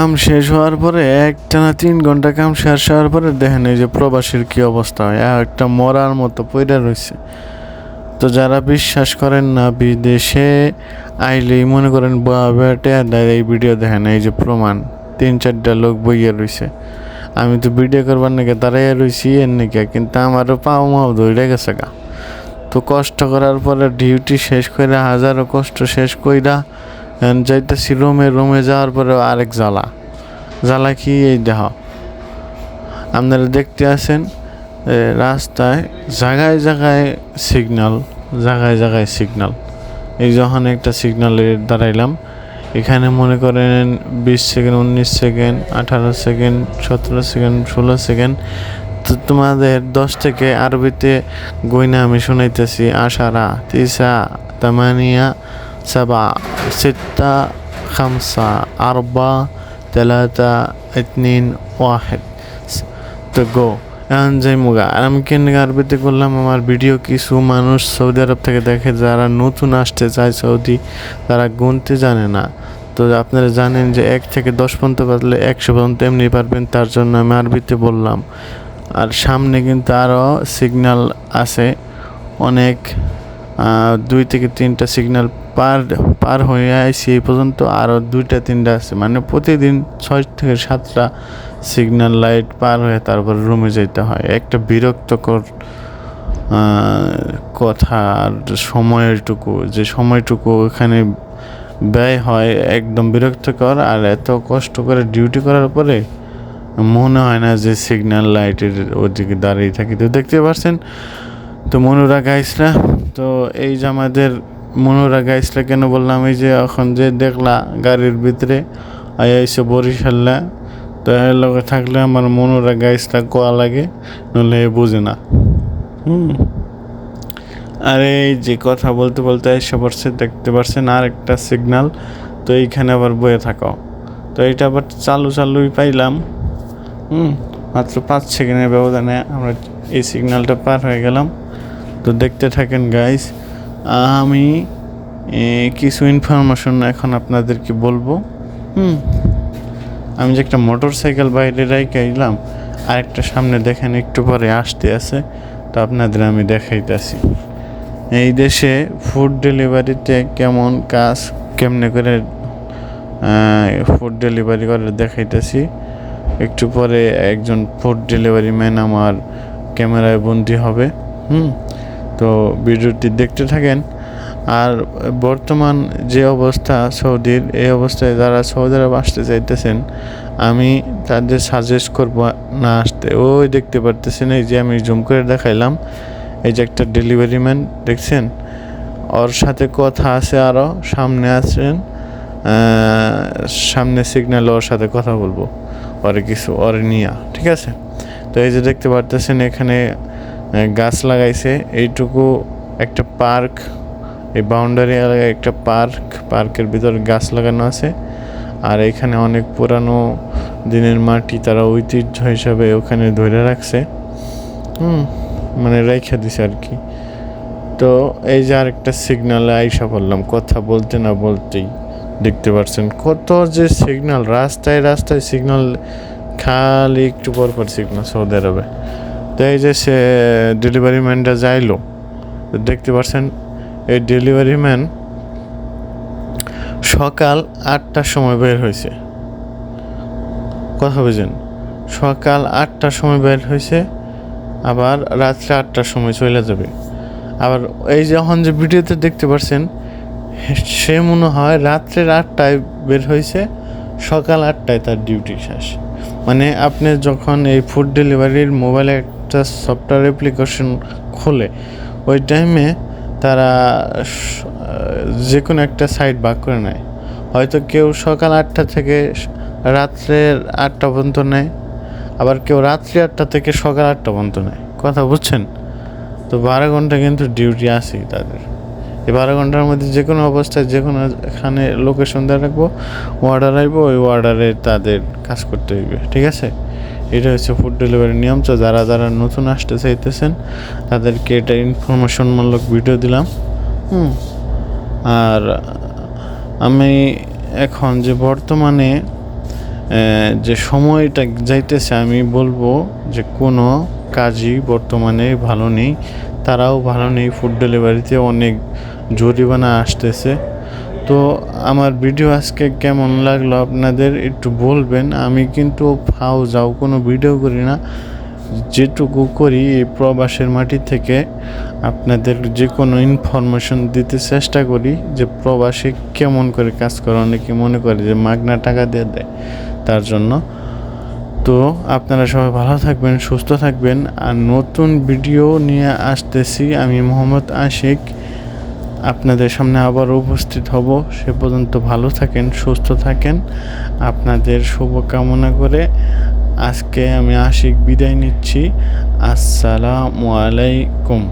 কাম শেষ হওয়ার পরে একটা না তিন ঘণ্টা কাম শেষ হওয়ার পরে দেখেন এই যে প্রবাসীর কি অবস্থা। হয় একটা মরার মতো পইরা রয়েছে তো যারা বিশ্বাস করেন না, বিদেশে আইলেই মনে করেন বেটে এই ভিডিও দেখেন, এই যে প্রমাণ, তিন চারটা লোক বইয়া রয়েছে আমি তো ভিডিও করবার নাকি দাঁড়াইয়া রয়েছি এর নাকি কিন্তু আমারও পাও মাও ধরে গেছে গা। তো কষ্ট করার পরে ডিউটি শেষ করে হাজারো কষ্ট শেষ কইরা যাইতেছি রুমে রুমে যাওয়ার পরে আরেক জ্বালা। জ্বালা কি? এই দেহ আপনারা দেখতে আছেন রাস্তায় জায়গায় জায়গায় সিগনাল জায়গায় জায়গায় সিগনাল এই যখন একটা সিগন্যালে দাঁড়াইলাম। এখানে মনে করেন বিশ সেকেন্ড, উনিশ সেকেন্ড, আঠারো সেকেন্ড, সতেরো সেকেন্ড, ষোলো সেকেন্ড। তো তোমাদের দশ থেকে আরবিতে গইনা আমি শুনাইতেছি, আশারা, তিসা, তামানিয়া সাবা সিত্তা খামসা আরবা তেলাতা ইতনিন ওয়াহেদ তো গো এখন যাই মুগা। আর আমি কেন আরবিতে করলাম আমার ভিডিও কিছু মানুষ সৌদি আরব থেকে দেখে, যারা নতুন আসতে চায় সৌদি, তারা গুনতে জানে না। তো আপনারা জানেন যে এক থেকে দশ পর্যন্ত বাজলে একশো পর্যন্ত এমনি পারবেন, তার জন্য আমি আরবিতে বললাম। আর সামনে কিন্তু আরও সিগন্যাল আছে। অনেক দুই থেকে তিনটা সিগন্যাল পার পার হয়ে আইসি এই পর্যন্ত আরও দুইটা, তিনটা আছে। মানে প্রতিদিন ছয় থেকে সাতটা সিগন্যাল লাইট পার হয়ে তারপর রুমে যেতে হয়। একটা বিরক্তকর কথা আর সময়টুকু, যে সময়টুকু এখানে ব্যয় হয় একদম বিরক্তকর আর এত কষ্ট করে ডিউটি করার পরে মনে হয় না যে সিগন্যাল লাইটের ওদিকে দাঁড়িয়ে থাকি। তো দেখতে পাচ্ছেন, তো মনোরা গাইসরা তো এই যে আমাদের মনোরা গাইসরা কেন বললাম, এই যে এখন যে দেখলা গাড়ির ভিতরে আয়া এসে বরিশাল্লা তো এর লগে থাকলে আমার মনোরা গাইসটা কোয়া লাগে নলে বুঝে না। হুম। আর এই যে কথা বলতে বলতে এসে পড়ছে, দেখতে পারছেন আর একটা সিগনাল, তো এইখানে আবার বয়ে থাকো। তো এটা আবার চালু চালুই পাইলাম। হুম, মাত্র পাঁচ সেকেন্ডের ব্যবধানে আমরা এই সিগনালটা পার হয়ে গেলাম। তো দেখতে থাকেন গাইস আমি কিছু ইনফরমেশন এখন আপনাদেরকে বলব। হুম। আমি যে একটা মোটর সাইকেল বাইরে রাইকে এলাম আর একটা সামনে দেখেন একটু পরে আসতে আছে তো আপনাদের আমি দেখাইতেছি। এই দেশে ফুড ডেলিভারিতে কেমন কাজ কেমনে করে ফুড ডেলিভারি করে দেখাইতেছি। একটু পরে একজন ফুড ডেলিভারি ম্যান আমার ক্যামেরায় বন্দি হবে। হুম। তো ভিডিওটি দেখতে থাকেন। আর বর্তমান যে অবস্থা সৌদির, এই অবস্থায় যারা সৌদি আরব আসতে চাইতেছেন, আমি তাদের সাজেস্ট করব না আসতে। ওই দেখতে পারতেছেন, এই যে আমি জুম করে দেখাইলাম, এই যে একটা ডেলিভারি ম্যান দেখছেন? ওর সাথে কথা আছে আরও সামনে আছেন সামনে সিগন্যাল ওর সাথে কথা বলব, ওরে কিছু, ওরে নিয়া, ঠিক আছে? তো এই যে দেখতে পারতেছেন, এখানে গাছ লাগাইছে। এইটুকু একটা পার্ক, এই বাউন্ডারি এলাকায় একটা পার্ক, পার্কের ভিতর গাছ লাগানো আছে। আর এখানে অনেক পুরানো দিনের মাটি তারা ঐতিহ্য হিসাবে ওখানে ধরে রাখছে। হুম মানে রেখে দিছে আর কি। তো এই যে আরেকটা সিগনালে আইসা পড়লাম, কথা বলতে না বলতেই দেখতে পাচ্ছেন কত যে সিগন্যাল রাস্তায় রাস্তায় সিগন্যাল খালি একটু পর পর সিগন্যাল সৌদি আরবে। তো এই যে সে ডেলিভারি ম্যানটা যাইলো দেখতে পাচ্ছেন এই ডেলিভারি ম্যান সকাল আটটার সময় বের হয়েছে। কথা বুঝেন, সকাল আটটার সময় বের হয়েছে, আবার রাত্রে আটটার সময় চলে যাবে। আবার এই যখন যে ভিডিওতে দেখতে পাচ্ছেন সে মনে হয় রাত্রের আটটায় বের হয়েছে, সকাল আটটায় তার ডিউটি শেষ। মানে আপনি যখন এই ফুড ডেলিভারির মোবাইলে একটা সফটওয়্যার অ্যাপ্লিকেশন খোলে, ওই টাইমে তারা যে কোনো একটা সাইট ভাগ করে নেয়। হয়তো কেউ সকাল আটটা থেকে রাত্রের আটটা পর্যন্ত নেয়, আবার কেউ রাত্রি আটটা থেকে সকাল আটটা পর্যন্ত নেয়। কথা বুঝছেন? তো বারো ঘণ্টা কিন্তু ডিউটি আছেই তাদের। এই বারো ঘণ্টার মধ্যে যে কোনো অবস্থায় যে কোনো এখানে লোকেশন দিয়ে রাখব অর্ডার আসব ওই অর্ডারে তাদের কাজ করতে হইবে, ঠিক আছে? এটা হচ্ছে ফুড ডেলিভারি নিয়ম। তো যারা যারা নতুন আসতে চাইতেছেন, তাদেরকে এটা ইনফরমেশনমূলক ভিডিও দিলাম। হুম। আর আমি এখন যে বর্তমানে যে সময়টা যাইতেছে, আমি বলব যে কোনো কাজই বর্তমানে ভালো নেই। তারাও ভালো নেই। ফুড ডেলিভারিতে অনেক জরিমানা আসতেছে। তো আমার ভিডিও আজকে কেমন লাগল আপনাদের একটু বলবেন। আমি কিন্তু ফাও যাও কোনো ভিডিও করি না। যেটুকু করি এই প্রবাসের মাটি থেকে আপনাদের যে কোনো ইনফরমেশন দিতে চেষ্টা করি যে প্রবাসে কেমন করে কাজ করে। অনেকে মনে করে যে মাগনা টাকা দিয়ে দেয় তার জন্য। তো আপনারা সবাই ভালো থাকবেন, সুস্থ থাকবেন। আর নতুন ভিডিও নিয়ে আসতেছি আমি মোহাম্মদ আশিক। আপনাদের সামনে আবার উপস্থিত হব। সে পর্যন্ত ভালো থাকেন, সুস্থ থাকেন। আপনাদের শুভকামনা করে আজকে আমি আশিক বিদায় নিচ্ছি। আসসালামু আলাইকুম।